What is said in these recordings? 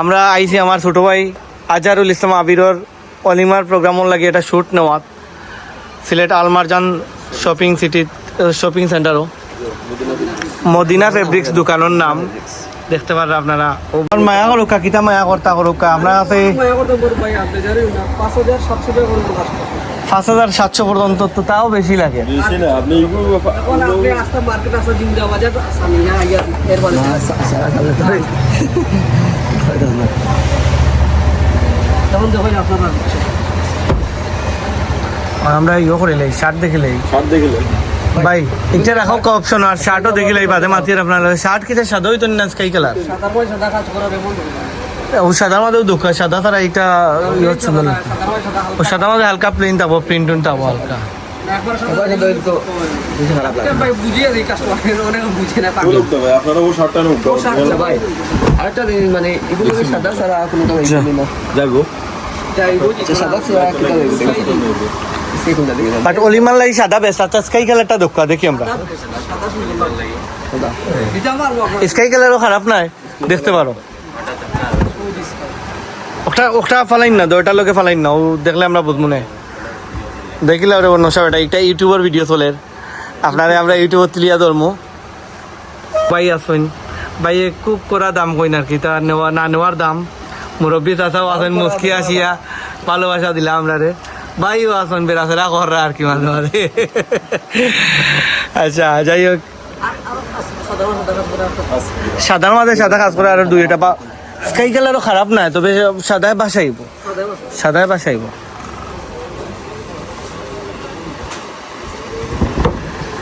আমরা আইছি আমার ছোট ভাই আজহারুল ইসলাম আবিরর অলিমার প্রোগ্রামও লাগে এটা shoot নেওয়াত। Sylhet Almarjan shopping city shopping সেন্টারও Madina fabrics দোকানের নাম। দেখতে পারেন আপনারা। ওবার মায়া করুকা কিতা মায়া করতা করুকা আপনার কাছে করে লাস্ট পাঁচ হাজার সাতশো পর্যন্ত তো তাও বেশি লাগে। বেশি না আপনি এগুলো এখন আপনি আসতে মার্কেট আসতে জিন্দা বাজার আমি না আইয়া তখন দেখো আমরা ইয়ে করিলাই শার্ট ছাড় দেখলে ভাই এটা রাখো অপশন আর শার্টও দেখিলাই বাদে মাতিয়ে আপনার শার্ট কিটা সাদা? হইতো না স্কাই কালার। সাদা পয়সা সাদা কাজ করার এমন ও সাদার মধ্যেও দুঃখ সাদা তারা এটা ইয়ে হচ্ছে সাদা সাদা ও সাদার মধ্যে হালকা প্রিন্ট পাবো প্রিন্ট পাবো হালকা। আরেকটা জিনিস মানে এগুলো সাদা ছাড়া কোনো যাব বাট সাদা বেশ আচ্ছা স্কাই কালারটা দুঃখ দেখি আমরা। সাদা সুন্দর লাগে। সাদা। দিতে পারব আপনার স্কাই কালারও খারাপ নাই দেখতে পারো। ওটা ওটা ফালাইন না দয়টার লোকে ফালাইন না ও দেখলে আমরা বুঝব না। দেখিলে ওরে অন্য সব এটা এটা ইউটিউবের ভিডিও চলে। আপনারে আমরা ইউটিউবত তুলিয়া ধরমু। ভাই আসুন ভাই খুব করা দাম কইন আর কি তা নেওয়া না নেওয়ার দাম। মুরব্বী চাচাও আছেন মুসকি আসিয়া ভালোবাসা দিলাম আমরা রে ভাইও আসুন বেড়াফেরা কররা আর কি মাঝে মাঝে। আচ্ছা যাই হোক। সাদার মাঝে সাদা কাজ করে আর দুই এটা স্কাই কালারও খারাপ না তবে সাদায় বাসাইব। সাদায় বাসাইব ও কিন্তু আমি সাদা ডিজাইন ম্যাচিং এটা খু-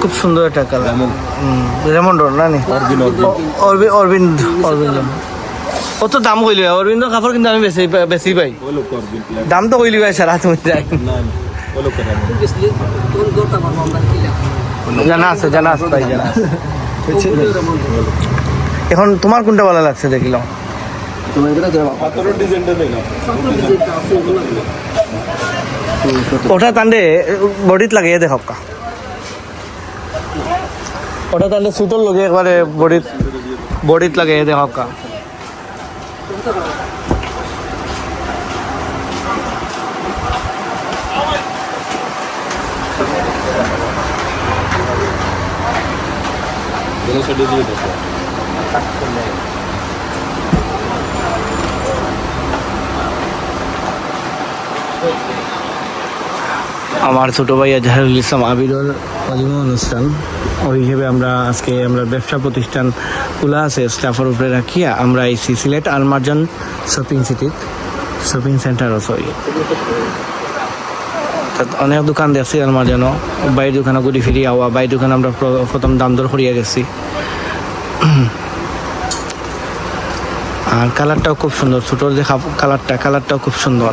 খুব সুন্দর একটা কালার রেমন্ড না নি অরবিন্দ অরবিন্দ অরবিন্দ ও তো দাম কইলি অরবিন্দ কাপড় কিন্তু আমি বেশি বেশি পাই। দাম তো কইলি ভাই সারা তুমি যাই। জানা আছে জানা আছে ভাই জানা এখন তোমার কোনটা ভালো লাগছে দেখিলাম? তোমার এটা জমা পাথরের ডিজাইনটা দেখলাম ওটা তান্ডে বডিত লাগে দেখো কা ওটা তান্ডে সুতোর লগে একবারে বডিত বডিত লাগে দেখো দুটো সাইডে দিয়ে আমার ছোট ভাই আজহারুল ইসলাম আবিরর অলিমা অনুষ্ঠান। ওই হিসেবে আমরা আজকে আমরা ব্যবসা প্রতিষ্ঠান খোলা আছে স্টাফের উপরে রাখিয়া আমরা এই সিলেট আলমার্জান শপিং সিটিত শপিং সেন্টার সরি অনেক দোকান দেখছি আলমার্জানও। বাইর দোকানে ঘুরি ফিরি আওয়া। বাইর দোকান আমরা প্র- প্রথম দাম দর করিয়া গেছি। আর কালারটাও খুব সুন্দর। ছোটোর যে কালারটা, কালারটাও খুব সুন্দর।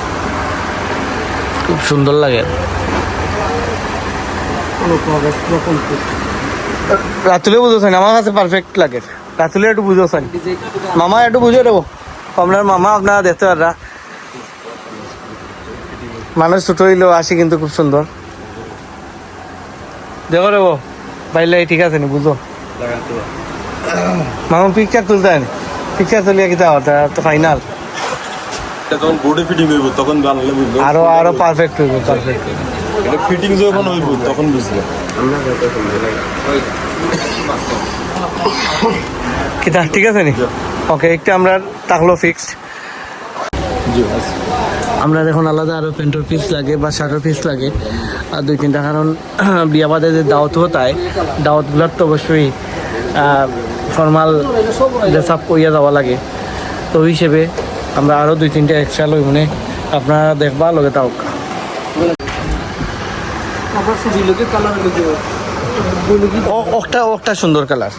খুব সুন্দর লাগে। রাতুলে বুঝোছেন আমার কাছে পারফেক্ট লাগে। রাতুলে একটু বুঝোছেন মামা একটু বুঝে দেবো। আপনার মামা আপনারা দেখতে পাররা। মানুষ ছোট হইলেও আসি কিন্তু খুব সুন্দর। দেখো দেবো পাইলে ঠিক আছে নি, বুঝো। মামা পিকচার তুলতে পিকচার তুলিয়া কিতা তো ফাইনাল যখন বডি ফিটিং হইব তখন বানালে বুঝলো। আরও আরও পারফেক্ট হইব পারফেক্ট এটা ফিটিং যখন হইব তখন বুঝলো। কিতা ঠিক আছে নি? ওকে একটু আমরা থাকল ফিক্সড জি আমরা দেখুন আলাদা আরও প্যান্টের পিস লাগে বা শার্টের পিস লাগে। আর দুই তিনটা কারণ বিয়া বাদে যে দাওয়াত হতায় দাওয়াতগুলোর তো অবশ্যই ফর্মাল ড্রেস আপ করিয়া যাওয়া লাগে। তো হিসেবে আমরা আরও দুই তিনটা এক্সট্রা লই মানে আপনারা দেখবা লগে তাও। ওটা ওটা সুন্দর কালার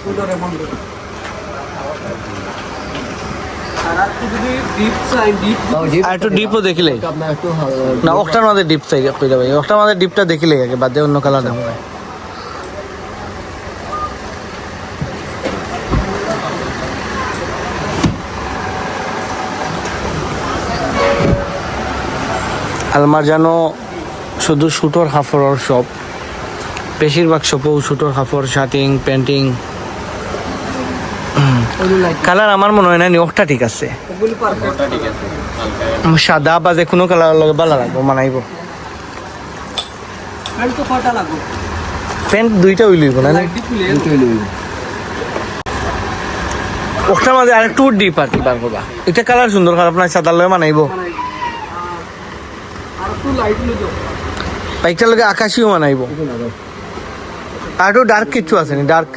আর একটু ডিপও দেখিলে। না ওটার মধ্যে ডিপ চাই কইরা ভাই। ওটার মধ্যে ডিপটা দেখিলে আগে বাদ অন্য কালার দাম ভাই আলমার যেন শুধু শুটোর হাফড়র শপ বেশিরভাগ শপও শুটোর হাফড় শার্টিং ওগুলো কালার আমার মনে হয় না নিয়োগটা ঠিক আছে। সাদা বা যে কোনো কালার লগে ভালো লাগবো, মানাইব। প্যান্ট দুইটা না খুলে দুটোই লইব। ওটার মাঝে আর একটু ডিপ আর কি বার করবা। এটা কালার সুন্দর কালার আপনার সাদার লগে মানাইব আর একটু লাইট লই দাও বাইকটার লগে আকাশিও মানাইব। আর একটু ডার্ক কিছু আছে নি ডার্ক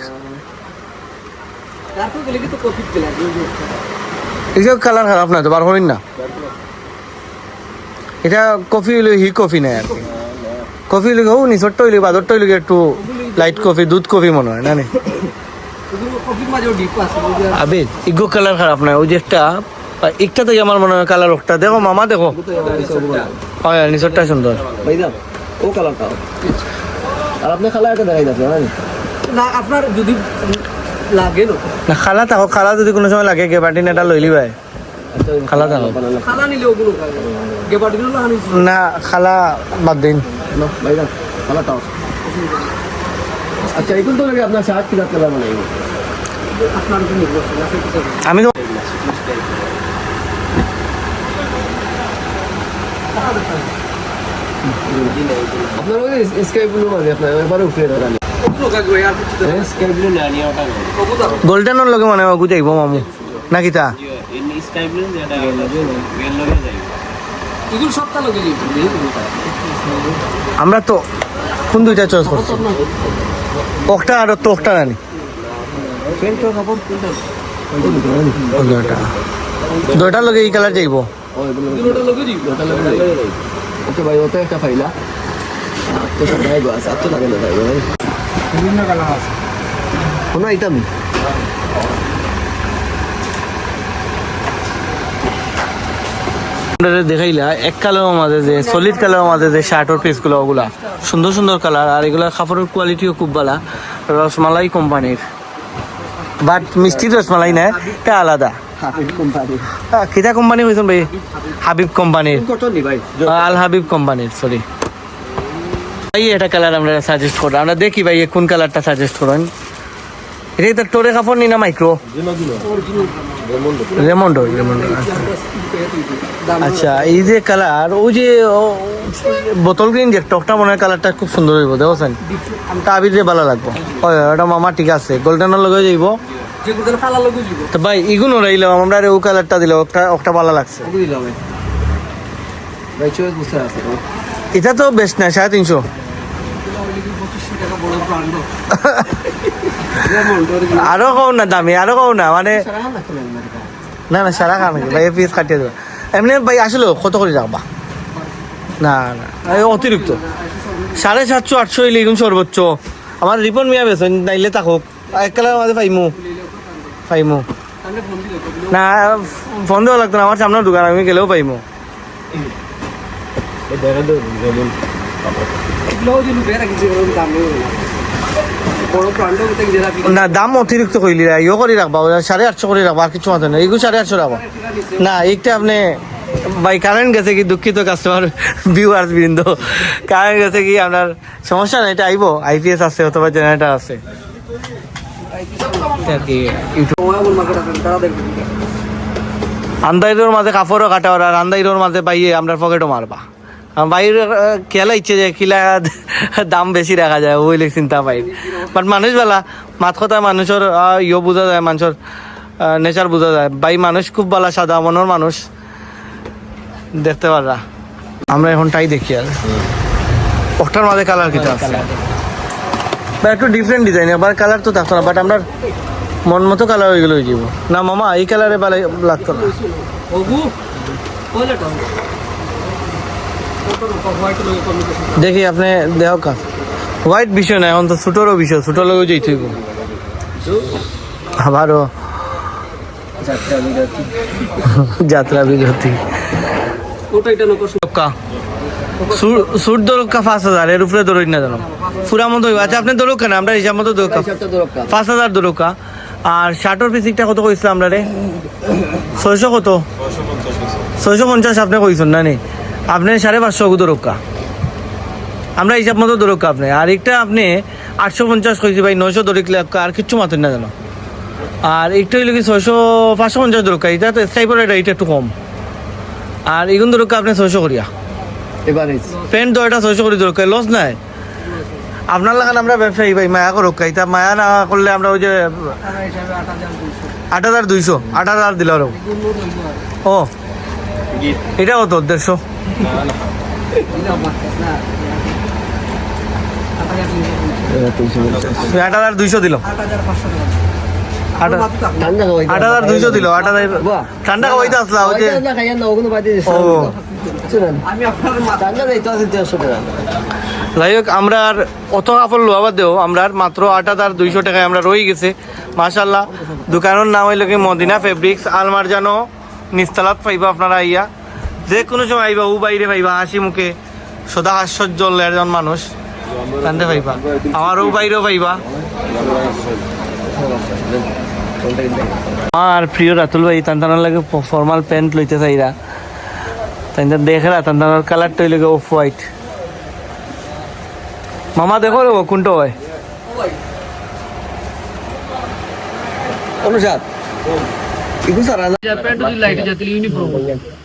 এইসব কালার খারাপ না তো বার করেন না। এটা কফি হইলে হি কফি নেই আর কফি হইলে হোক নি ছোট্ট হইলে বাদরটা হইলে একটু লাইট কফি দুধ কফি মনে হয় না আবে ইগো কালার খারাপ না ওই যে একটা একটা থেকে আমার মনে হয় কালার ওটা দেখো মামা দেখো। হয় নিচরটা সুন্দর। ও কালারটা। আর আপনি খালা একটা দেখাই যাচ্ছে না আপনার যদি লাগে না। খালা থাকো খালা যদি কোনো সময় লাগে কে বাটি এটা লইলি ভাই খালা থাকো খানা নিলে ওগুলো না খালা বাদ দিন। ভাই দাও, কালারটাও। আচ্ছা এখন তো লাগে? আপনার মানে আপনি কি করবেন আমি তো আপনার ওই স্কাই ব্লু মানে আপনার এবারে উঠে দাঁড়ান ওগুলো কাগজ আর কিছু দেবেন স্কাই ব্লু না নিয়ে ওটা ওগুলো লগে মানে যাইব মামু। নাকি তা? এগুলো সবটা লগে দিই আমরা তো কোন দুইটা চয়েস করছি। একটা আর তো একটা নানি প্যান্টের দুইটা লগে এই কালার যাইব এগুলোটা লগে দিই ওটা লাগে ওকে ভাই ওটা একটা ফাইলা। তো সব ভাই গো আছে তো লাগে না ভাই ভাই বিভিন্ন কালার আছে কোনো আইটেম দেখাইলা এক কালারের মাঝে যে সলিড কালারের মাঝে যে শার্টের পিসগুলো ওগুলা। সুন্দর সুন্দর কালার আর এগুলা কাপড়ের কোয়ালিটিও খুব ভালো। রসমালাই কোম্পানির। বাট মিষ্টি রসমালাই না এটা আলাদা। কিতা কোম্পানি হয়েছেন ভাই? হাবিব কোম্পানির। আল হাবিব কোম্পানির সরি ভাই এটা কালার আমরা সাজেস্ট করব। আমরা দেখি ভাই কোন কালারটা সাজেস্ট করেন এটা তার টোরে কাপড় নি না মাইক্রো রেমন্ডো রেমন্ডো আচ্ছা। এই যে কালার ওই যে ও- বোতল গ্রিন যে টকটা মনে হয় কালারটা খুব সুন্দর হইব দেখছেন? তা আবির যে ভালো লাগবো। হয় ওটা মামা ঠিক আছে গোল্ডেনের লগে যাইব তো ভাই ইগুনো রইল আমরা ও কালারটা দিলে ওটা ওটা ভালো লাগছে। দিলাম এটা তো বেস্ট না সাড়ে তিনশো। আরও কও না দামি আরও কও না মানে না না সারা খান ভাই পিস কাটিয়ে দেবে। এমনি ভাই আসলে কত করে রাখবা না না এই অতিরিক্ত। সাড়ে সাতশো আটশো হইলে এগুন সর্বোচ্চ। আমার রিপন মিয়া বেছেন নাইলে থাকুক। এক কালার মাঝে পাইমু পাইমু না ফোন দেওয়া লাগতো না আমার সামনে দোকান আমি গেলেও পাইমু। না, দাম অতিরিক্ত কইলি ইয়ে করে রাখবা সাড়ে আটশো করে রাখবা, আর কিছু মাত্র না এগুলো সাড়ে আটশো রাখবা। না, এইটা আপনি, ভাই কারেন্ট গেছে কি দুঃখিত কাস্টমার ভিউয়ার্স বৃন্দ। কারেন্ট গেছে কি আপনার, সমস্যা নাই, এটা আইব আইপিএস আছে অথবা জেনারেটর আছে। দেখবে মাঝে কাপড়ও কাটা, আর আন্দাইরের মাঝে পাইয়ে আমরা পকেটও মারবা। বাইরে খেলা ইচ্ছে যে কিলা দাম বেশি রাখা যায় ওই চিন্তা পাই বাট মানুষ বেলা মাত কথা মানুষের ইয়ে বোঝা যায় মানুষের নেচার বোঝা যায়। বাই মানুষ খুব ভালো সাদা মনের মানুষ। দেখতে পাররা আমরা এখন তাই দেখি আর। ওটার মাঝে কালার কিটা আছে। বা একটু ডিফারেন্ট ডিজাইন আবার কালার তো থাকতো না বাট আমরা মন মতো কালার হয়ে গেলে হয়ে যাব। না মামা এই কালারে ভালো লাগতো না ওগু ওইলাটা কত হোয়াইট লগে কমিউনিকেশন দেখি আপনি কাজ। হোয়াইট বিষয় না, এখন তো ছোটোরও বিষয় ছোটো লোকও যেই থইব আবারও যাত্রা বিরতি। যাত্রা বিরতি ওটা এটা নকশ দরকা সুট দরকা পাঁচ হাজার, এর উপরে দরই না জানো। পুরা মতো আচ্ছা আপনি দরক কেন আমরা হিসাব মতো দরকা দরকার পাঁচ হাজার দরকা আর শার্টর পিসিকটা কত কইছিল আমরা রে? ছয়শো কত? ছয়শো পঞ্চাশ আপনি কইছেন না নি? আপনি সাড়ে পাঁচশো দরকা আমরা হিসাব মতো দরকা আপনি। আর একটা আপনি আটশো পঞ্চাশ কইছি ভাই নয়শো দরিকলে আর কিচ্ছু মাতেন না জানো। আর একটা হইলে কি ছয়শো পাঁচশো পঞ্চাশ দরকার এটা তো স্কাইপের এটা এটা একটু কম। আর এগুন দরকার আপনি ছয়শো করিয়া। এবারে প্যান্ট তো এটা ছয়শো করে দরকার লস নাই। আপনার লাগান আমরা ব্যবসায়ী ভাই মায়া করো তা মায়া না করলে আমরা ওই যে আট হাজার দুইশো আট হাজার দিল ও এটা কত দেড়শো? আট হাজার দুইশো দিল। আট ঠান্ডা হাজার দুইশো দিল আট হাজার খাওয়াইতে আসলা ওই যে যাই হোক আমরা আর অত কাপড় লোয়াবার দেও আমরা আর মাত্র আট হাজার দুইশো টাকায় আমরা রয়ে গেছে। মাশাল্লাহ দোকানের নাম হইল কি মদিনা ফেব্রিক্স আলমার জানো নিস্তালাত পাইবা আপনারা আইয়া। যে কোনো সময় আইবা ও বাইরে পাইবা হাসি মুখে সদা হাস্যর্য একজন মানুষ। জানতে পাইবা আমার ও বাইরেও পাইবা আমার প্রিয় রাতুল ভাই তান্তানোর লাগে ফর্মাল প্যান্ট লইতে চাইরা। তাই দেখরা তান্তানোর কালারটা হইলে অফ হোয়াইট মামা দেখো রে কোনটা হয়? যদি লাইট জাতিল ইউনিফর্ম সিকিউরিটি গার্ড চল ওই যে-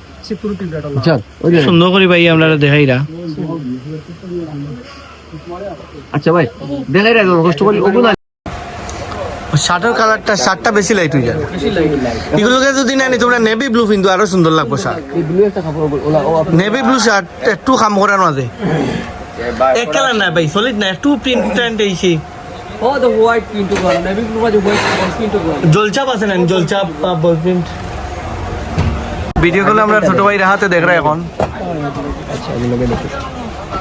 সুন্দর করে ভাই আমরা দেখাইরা। আচ্ছা ভাই দেখাই রাখো কষ্ট করি ওগুলো শার্টের কালারটা শার্টটা বেশি লাইট হয়ে লাইট এগুলোকে যদি না তোমরা নেভি ব্লু কিন্তু আরও সুন্দর লাগবে শার্ট। নেভি ব্লু শার্ট একটু কাম করার মাঝে এক কালার না ভাই সলিড না একটু প্রিন্ট প্রিন্ট এইছি জলচাপ আছে না জলচাপ বল প্রিন্ট ভিডিও গুলো আমরা ছোট ভাই হাতে দেখ রা এখন। আচ্ছা এগুলো দেখে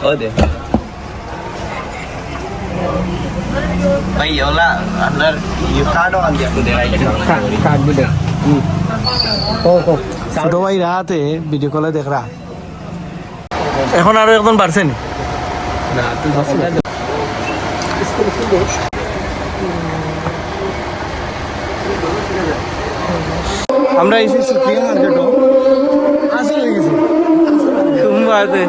ও দে। ভাই ওলা আপনার ইউ কার্ড অন দিয়া তো দেখাই কাট বিদে ও ও। ছোট ভাই রাতে ভিডিও কলে দেখ রা। এখন আরও একজন বাড়ছেন আমরা এসেছি প্রিয় মার্কেটও আসলে গেছি। সোমবারে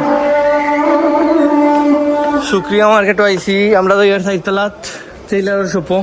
সুক্রিয়া মার্কেটও আইছি আমরা তো ইয়ার সাইতলাত তালাত টেইলারের শপও